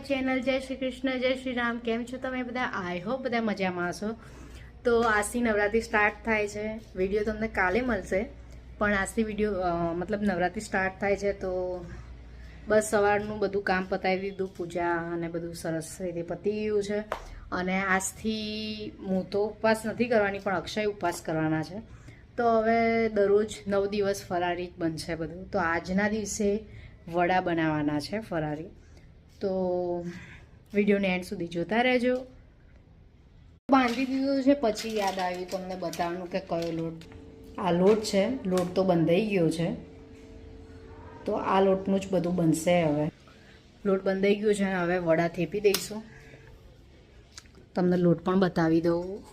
Channel જય શ્રી કૃષ્ણ, જય શ્રી રામ. કેમ છો તમે બધા? આઈ હોપ બધા મજામાં હશો. તો આજથી નવરાત્રિ સ્ટાર્ટ થાય છે. વીડિયો તમને કાલે મળશે. પણ આજથી વીડિયો મતલબ નવરાત્રિ સ્ટાર્ટ થાય છે તો બસ સવારનું બધું કામ પતાવી દીધું, પૂજા અને બધું સરસ રીતે પતી ગયું છે. અને આજથી હું તો ઉપવાસ નથી કરવાની, પણ અક્ષય ઉપવાસ કરવાના છે. તો હવે દરરોજ નવ દિવસ ફરારી બનશે બધું. તો આજના દિવસે વડા બનાવવાના છે ફરારી. તો વિડીયોને એન્ડ સુધી જોતા રહેજો. બાંધી દીધું છે, પછી યાદ આવ્યું તમને બતાવવાનું કે કયો લોટ. આ લોટ છે, લોટ તો બંધાઈ ગયો છે. તો આ લોટનું જ બધું બનશે હવે. લોટ બંધાઈ ગયો છે, હવે વડા થેપી દઈશું. તમને લોટ પણ બતાવી દઉં.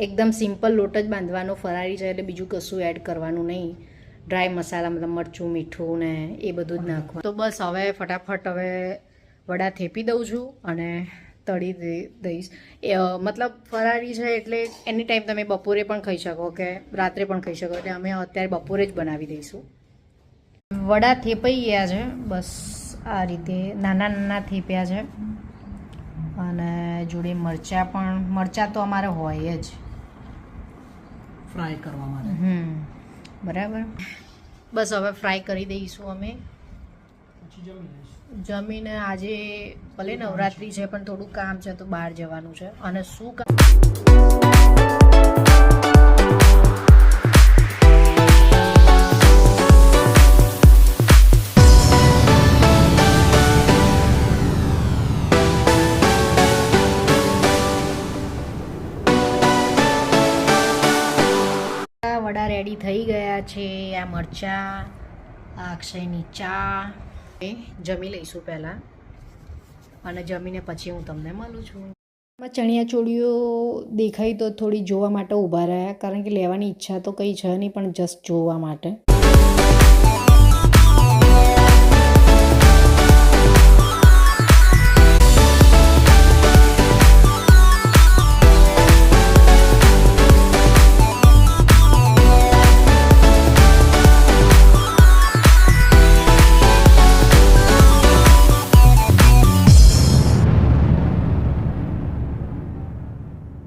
એકદમ સિમ્પલ લોટ જ બાંધવાનો ફરારી છે એટલે બીજું કશું એડ કરવાનું નહીં. ડ્રાય મસાલા મતલબ મરચું મીઠું ને એ બધું જ નાખવાનું. તો બસ હવે ફટાફટ હવે વડા થેપી દઉં છું અને તળી દઈ દઈશ. એ મતલબ ફરારી છે એટલે એની ટાઈમ તમે બપોરે પણ ખાઈ શકો કે રાત્રે પણ ખાઈ શકો. એટલે અમે અત્યારે બપોરે જ બનાવી દઈશું. વડા થેપાઈ ગયા છે. બસ આ રીતે નાના નાના થેપ્યા છે. અને જોડે મરચાં પણ મરચાં તો અમારે હોય જ. ફ્રાય કરવા માટે. હમ. બરાબર? બસ હવે ફ્રાય કરી દઈશું અમે. જમીને આજે ભલે નવરાત્રિ છે, પણ થોડું કામ છે, તો બહાર જવાનું છે. અને શું કામ વડા રેડી થઈ ગયા છે. આ મરચાં, આ અક્ષયની ચા. એ જમી લઈશું પહેલાં. અને જમીને પછી હું તમને મળું છું. ચણિયા ચોળીઓ દેખાઈ તો થોડી જોવા માટે ઊભા રહ્યા, કારણ કે લેવાની ઈચ્છા તો કંઈ છે નહીં, પણ જસ્ટ જોવા માટે.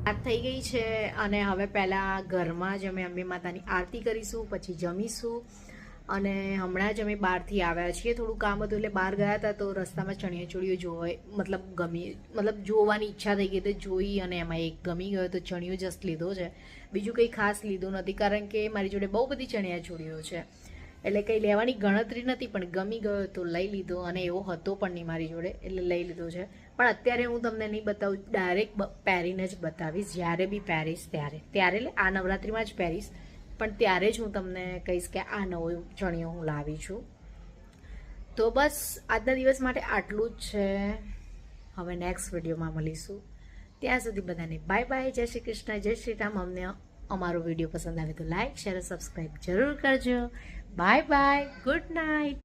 રાત થઈ ગઈ છે અને હવે પહેલાં ઘરમાં જ અમે અંબે માતાની આરતી કરીશું, પછી જમીશું અને હમણાં જ અમે બહારથી આવ્યા છીએ. થોડું કામ હતું એટલે બહાર ગયા હતા તો રસ્તામાં ચણિયાચોળીઓ જોવાય મતલબ ગમી, મતલબ જોવાની ઈચ્છા થઈ ગઈ તો જોઈ અને એમાં એક ગમી ગયો તો ચણિયો જસ્ટ લીધો છે. બીજું કંઈ ખાસ લીધું નથી કારણ કે મારી જોડે બહુ બધી ચણિયાચોળીઓ છે. એટલે કંઈ લેવાની ગણતરી નથી પણ ગમી ગયો તો લઈ લીધો અને એવો હતો પણ નહીં મારી જોડે એટલે લઈ લીધો છે. પણ અત્યારે હું તમને નહીં બતાવું ડાયરેક્ટ પહેરીને જ બતાવીશ. જ્યારે બી પહેરીશ ત્યારે. ત્યારે એટલે આ નવરાત્રિમાં જ પહેરીશ. પણ ત્યારે જ હું તમને કહીશ કે આ નવો ચણિયો હું લાવી છું. તો બસ, આજના દિવસ માટે આટલું જ છે. હવે નેક્સ્ટ વિડીયોમાં મળીશું. ત્યાં સુધી બધાને બાય બાય જય શ્રી કૃષ્ણ, જય શ્રી રામ. અમને અમારો વીડિયો પસંદ આવે તો લાઇક શેર સબસ્ક્રાઈબ જરૂર કરજો. Bye bye good night